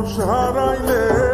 মানুষ হারাইলে